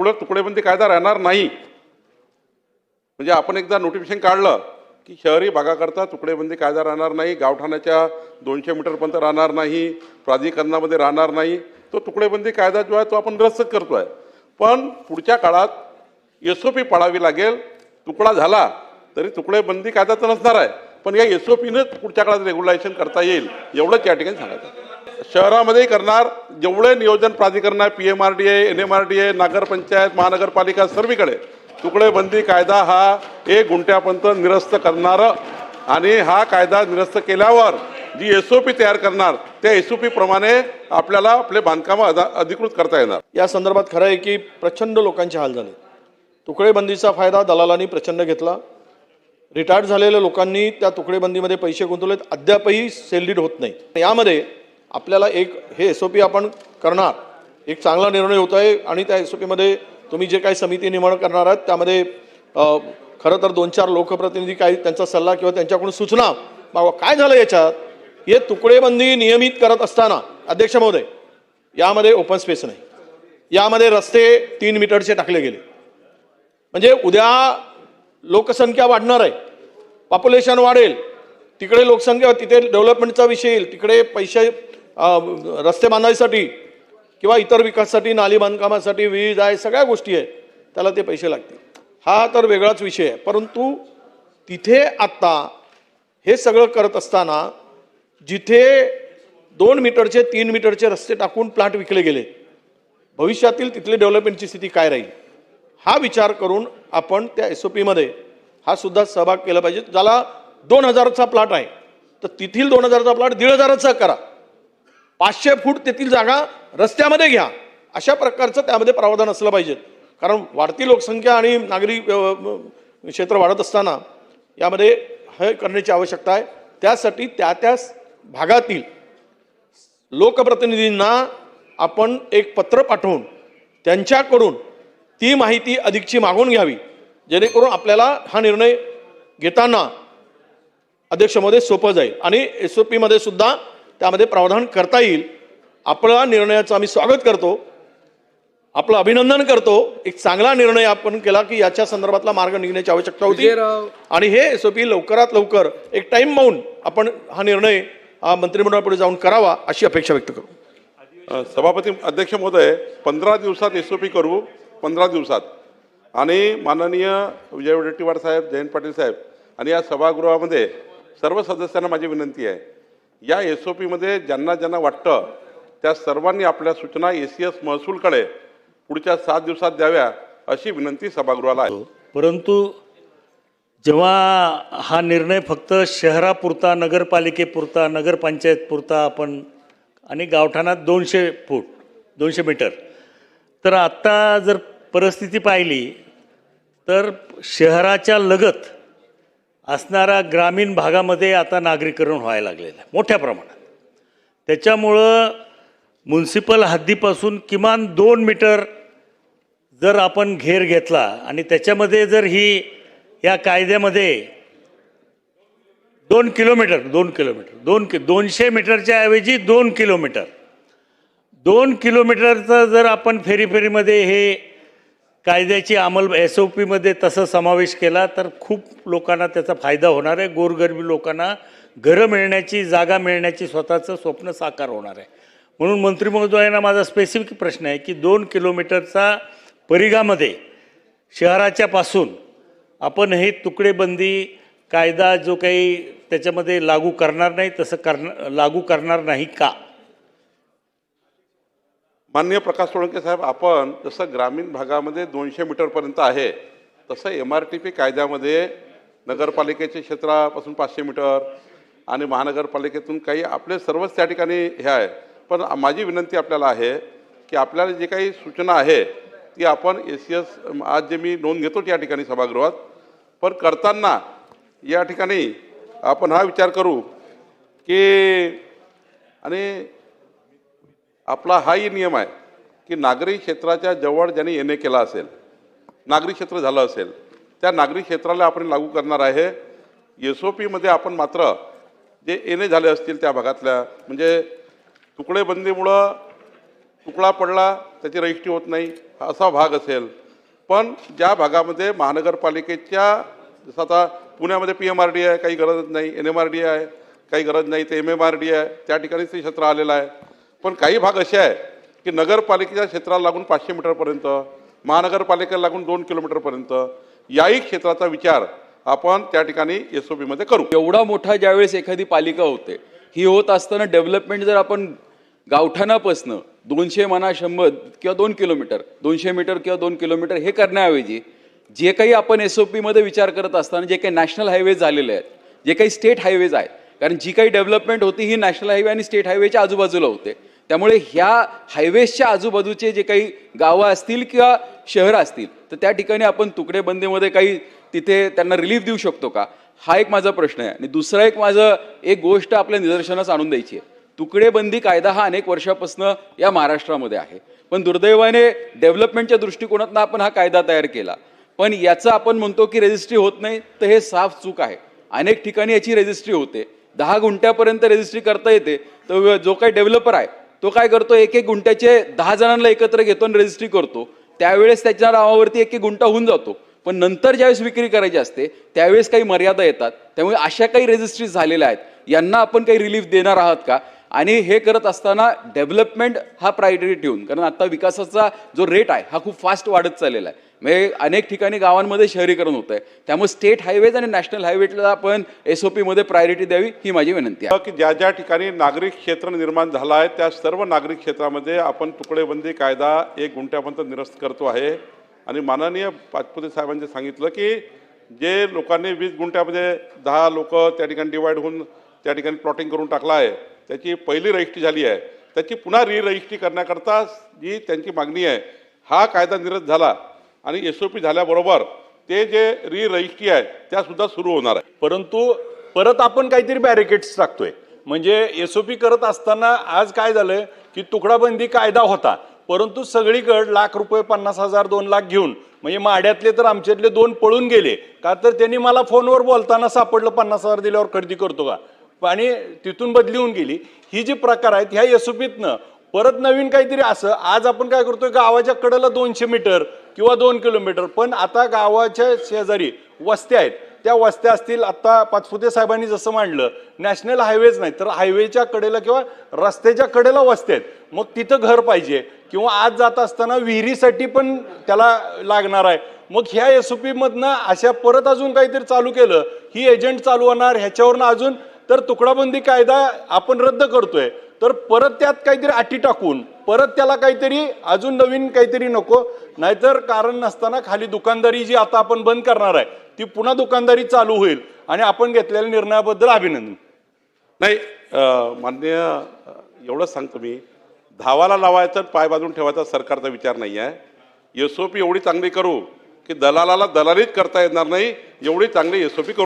पुढं तुकडेबंदी कायदा राहणार नाही. म्हणजे आपण एकदा नोटिफिकेशन काढलं की शहरी भागाकरता तुकडेबंदी कायदा राहणार नाही गावठाण्याच्या दोनशे मीटरपर्यंत राहणार नाही प्राधिकरणामध्ये राहणार नाही. तो तुकडेबंदी कायदा जो आहे तो आपण रद्द करतो आहे पण पुढच्या काळात एस ओ पी पाळावी लागेल तुकडा झाला तरी तुकडेबंदी कायदा तर नसणार आहे. पण या एस ओ पीनंच पुढच्या काळात रेग्युलेशन करता येईल एवढंच या ठिकाणी सांगायचं शहरामध्ये करणार जेवढे नियोजन प्राधिकरण आहे P M R D A N M R D A नगरपंचायत महानगरपालिका सर्वीकडे तुकडेबंदी कायदा हा एक गुंठ्यापर्यंत निरस्त करणारं आणि हा कायदा निरस्त केल्यावर जी एस ओ पी तयार करणार त्या एस ओ पी प्रमाणे आपल्याला आपले बांधकामं अदा अधिकृत करता येणार. या संदर्भात खरं आहे की प्रचंड लोकांचे हाल झाले. तुकडेबंदीचा फायदा दलालांनी प्रचंड घेतला. रिटायर्ड झालेल्या लोकांनी त्या तुकडेबंदीमध्ये पैसे गुंतवलेत. अद्यापही सेलडीड होत नाही. यामध्ये आपल्याला एक हे एस ओ पी आपण करणार. एक चांगला निर्णय होत आहे आणि त्या एस ओ पीमध्ये तुम्ही जे काही समिती निर्माण करणार आहात त्यामध्ये खरं तर दोन चार लोकप्रतिनिधी काही त्यांचा सल्ला किंवा त्यांच्याकडून सूचना बाबा काय झालं याच्यात? हे तुकडेबंदी नियमित करत असताना अध्यक्ष महोदय यामध्ये ओपन स्पेस नाही. यामध्ये रस्ते तीन मीटरचे टाकले गेले. म्हणजे उद्या लोकसंख्या वाढणार आहे. पॉप्युलेशन वाढेल. तिकडे लोकसंख्या तिथे डेव्हलपमेंटचा विषय येईल. तिकडे पैसे रस्ते बांधायसाठी किंवा इतर विकासासाठी नाली बांधकामासाठी वीज आहे सगळ्या गोष्टी आहेत त्याला ते पैसे लागतील. हा तर वेगळाच विषय आहे. परंतु तिथे आत्ता हे सगळं करत असताना जिथे दोन मीटरचे तीन मीटरचे रस्ते टाकून प्लांट विकले गेले भविष्यातील तिथले डेव्हलपमेंटची स्थिती काय राहील? हा विचार करून आपण त्या एस ओ पीमध्ये हा सुद्धा सहभाग केला पाहिजे. ज्याला दोन हजारचा प्लॉट आहे तर तिथील दोन हजाराचा प्लॉट दीड हजाराचा करा. पाचशे फूट तेथील जागा रस्त्यामध्ये घ्या. अशा प्रकारचं त्यामध्ये प्रावधान असलं पाहिजे. कारण वाढती लोकसंख्या आणि नागरी क्षेत्र वाढत असताना यामध्ये हे करण्याची आवश्यकता आहे. त्यासाठी त्या त्या भागातील लोकप्रतिनिधींना आपण एक पत्र पाठवून त्यांच्याकडून ती माहिती अधिकची मागून घ्यावी. जेणेकरून आपल्याला हा निर्णय घेताना अध्यक्षमध्ये सोपं जाईल. आणि एस ओ पीमध्ये सुद्धा त्यामध्ये प्रावधान करता येईल. आपल्या निर्णयाचं आम्ही स्वागत करतो. आपलं अभिनंदन करतो. एक चांगला निर्णय आपण केला की याच्या संदर्भातला मार्ग निघण्याची आवश्यकता होती. आणि हे एस ओ पी लवकरात लवकर एक टाइम माऊन आपण हा निर्णय मंत्रिमंडळापुढे जाऊन करावा अशी अपेक्षा व्यक्त करू. सभापती अध्यक्ष महोदय पंधरा दिवसात एस ओ पी करू. पंधरा दिवसात. आणि माननीय विजय वडेट्टीवार साहेब जयंत पाटील साहेब आणि या सभागृहामध्ये सर्व सदस्यांना माझी विनंती आहे. या एस ओ पीमध्ये ज्यांना ज्यांना वाटतं त्या सर्वांनी आपल्या सूचना ए सी एस महसूलकडे पुढच्या सात दिवसात द्याव्या अशी विनंती सभागृहाला आहे. परंतु जेव्हा हा निर्णय फक्त शहरापुरता नगरपालिकेपुरता नगरपंचायतपुरता आपण आणि गावठाणात दोनशे फूट दोनशे मीटर तर आत्ता जर परिस्थिती पाहिली तर शहराच्या लगत असणारा ग्रामीण भागामध्ये आता नागरीकरण व्हायला लागलेलं आहे मोठ्या प्रमाणात. त्याच्यामुळं म्युन्सिपल हद्दीपासून किमान दोन मीटर जर आपण घेर घेतला आणि त्याच्यामध्ये जर ही या कायद्यामध्ये दोन किलोमीटर दोन किलोमीटर दोन कि दोनशे मीटरच्या ऐवजी दोन किलोमीटर दोन किलोमीटरचा जर आपण फेरी फेरीमध्ये हे कायद्याची अंमल एस ओ पीमध्ये तसं समावेश केला तर खूप लोकांना त्याचा फायदा होणार आहे. गोरगरबी लोकांना घरं मिळण्याची जागा मिळण्याची स्वतःचं स्वप्न साकार होणार आहे. म्हणून मंत्री महोदयांना माझा स्पेसिफिक प्रश्न आहे की दोन किलोमीटरचा परिघामध्ये शहराच्या पासून आपण हे तुकडेबंदी कायदा जो काही त्याच्यामध्ये लागू करणार नाही तसं करणार लागू करणार नाही का? माननीय प्रकाश सोळंके साहेब आपण जसं ग्रामीण भागामध्ये दोनशे मीटरपर्यंत आहे तसं एम आर टी पी कायद्यामध्ये नगरपालिकेच्या क्षेत्रापासून पाचशे मीटर आणि महानगरपालिकेतून काही आपले सर्वच त्या ठिकाणी हे आहे. पण माझी विनंती आपल्याला आहे की आपल्याला जे काही सूचना आहे ती आपण ए सी एस आज जे मी नोंद घेतो या ठिकाणी सभागृहात पण करताना या ठिकाणी आपण हा विचार करू की आणि आपला हाही नियम आहे की नागरी क्षेत्राच्या जवळ ज्यांनी एन ए केला असेल नागरी क्षेत्र झालं असेल त्या नागरी क्षेत्राला आपण लागू करणार आहे. एस ओ पीमध्ये आपण मात्र जे एन ए झाले असतील त्या भागातल्या म्हणजे तुकडेबंदीमुळं तुकडा पडला त्याची रजिस्ट्री होत नाही असा भाग असेल. पण ज्या भागामध्ये महानगरपालिकेच्या जसं आता पुण्यामध्ये पी एम आर डी आहे काही गरज नाही एन एम आर डी आहे काही गरज नाही ते एम एम आर डी आहे त्या ठिकाणी ते क्षेत्र आलेलं आहे. पण काही भाग असे आहे की नगरपालिकेच्या क्षेत्राला लागून पाचशे मीटरपर्यंत महानगरपालिकेला लागून दोन किलोमीटरपर्यंत याही क्षेत्राचा विचार आपण त्या ठिकाणी एस ओ पीमध्ये करू. एवढा मोठा ज्यावेळेस एखादी पालिका होते ही होत असताना डेव्हलपमेंट जर आपण गावठाणापासनं दोनशे म्हणा शंभर किंवा दोन किलोमीटर दोनशे मीटर किंवा दोन किलोमीटर हे करण्याऐवजी जे काही आपण एस ओ पीमध्ये विचार करत असताना जे काही नॅशनल हायवेज झालेले आहेत जे काही स्टेट हायवेज आहेत कारण जी काही डेव्हलपमेंट होती ही नॅशनल हायवे आणि स्टेट हायवेच्या आजूबाजूला होते. त्यामुळे ह्या हायवेजच्या आजूबाजूचे जे काही गावं असतील किंवा शहरं असतील तर त्या ठिकाणी आपण तुकडेबंदीमध्ये काही तिथे त्यांना रिलीफ देऊ शकतो का? हा एक माझा प्रश्न आहे. आणि दुसरा एक माझं एक गोष्ट आपल्या निदर्शनास आणून द्यायची आहे. तुकडेबंदी कायदा हा अनेक वर्षापासून या महाराष्ट्रामध्ये आहे. पण दुर्दैवाने डेव्हलपमेंटच्या दृष्टिकोनातून आपण हा कायदा तयार केला. पण याचं आपण म्हणतो की रजिस्ट्री होत नाही तर हे साफ चूक आहे. अनेक ठिकाणी याची रजिस्ट्री होते. दहा गुंठ्यापर्यंत रजिस्ट्री करता येते. तर जो काही डेव्हलपर आहे तो काय करतो एक एक गुंट्याचे दहा जणांना एकत्र घेतो आणि रजिस्ट्री करतो. त्यावेळेस त्याच्या नावावरती एक एक गुंठा होऊन जातो. पण नंतर ज्यावेळेस विक्री करायची असते त्यावेळेस काही मर्यादा येतात. त्यामुळे अशा काही रजिस्ट्रीज झालेल्या आहेत. यांना आपण काही रिलीफ देणार आहात का? आणि हे करत असताना डेव्हलपमेंट हा प्रायोरिटी ठेवून कारण आता विकासाचा जो रेट आहे हा खूप फास्ट वाढत चाललेला आहे. म्हणजे अनेक ठिकाणी गावांमध्ये शहरीकरण होत आहे त्यामुळे स्टेट हायवेज आणि नॅशनल हायवेला आपण एस ओ पीमध्ये प्रायोरिटी द्यावी ही माझी विनंती आहे. की ज्या ज्या ठिकाणी नागरिक क्षेत्र निर्माण झालं आहे त्या सर्व नागरिक क्षेत्रामध्ये आपण तुकडेबंदी कायदा एक गुंठ्यापर्यंत निरस्त करतो आहे. आणि माननीय पाचपुते साहेबांनी सांगितलं की जे लोकांनी वीस गुंठ्यामध्ये दहा लोक त्या ठिकाणी डिवाईड होऊन त्या ठिकाणी प्लॉटिंग करून टाकलं आहे त्याची पहिली रजिस्ट्री झाली आहे त्याची पुन्हा रिरजिस्ट्री करण्याकरता जी त्यांची मागणी आहे हा कायदा निरस्त झाला. आणि एस ओ पी झाल्याबरोबर ते जे री रजिस्ट्री आहे त्यासुद्धा सुरू होणार आहे. परंतु परत आपण काहीतरी बॅरिकेड्स टाकतोय. म्हणजे एस ओ पी करत असताना आज काय झालं की तुकडाबंदी कायदा होता. परंतु सगळीकडे लाख रुपये पन्नास हजार दोन लाख घेऊन म्हणजे माड्यातले तर आमच्यातले दोन पळून गेले. का तर त्यांनी मला फोनवर बोलताना सापडलं पन्नास हजार दिल्यावर खरेदी करतो का? आणि तिथून बदली होऊन गेली. ही जी प्रकार आहेत ह्या एस ओ पीतनं परत नवीन काहीतरी असं आज आपण काय करतोय गावाच्या कडेला दोनशे मीटर किंवा दोन किलोमीटर पण आता गावाच्या शेजारी वस्त्या आहेत. त्या वस्त्या असतील आत्ता पाचपुते साहेबांनी जसं मांडलं नॅशनल हायवेज नाही तर हायवेच्या कडेला किंवा रस्त्याच्या कडेला वस्त्या आहेत. मग तिथं घर पाहिजे किंवा आज जात असताना विहिरीसाठी पण त्याला लागणार आहे. मग ह्या एस ओ पीमधनं अशा परत अजून काहीतरी चालू केलं ही एजंट चालू होणार ह्याच्यावरनं अजून तर तुकडाबंदी कायदा आपण रद्द करतोय. तर परत त्यात काहीतरी अटी टाकून परत त्याला काहीतरी अजून नवीन काहीतरी नको नाहीतर कारण नसताना खाली दुकानदारी जी आता आपण बंद करणार आहे ती पुन्हा दुकानदारी चालू होईल आणि आपण घेतलेल्या निर्णयाबद्दल अभिनंदन. नाही मान्य माननीय एवढंच सांगतो मी धावाला लावायचं पाय बाजून ठेवायचा सरकारचा विचार नाही आहे. एस ओ पी एवढी चांगली करू की दलालाला दलालीच करता येणार नाही एवढी चांगली एस ओ पी करू.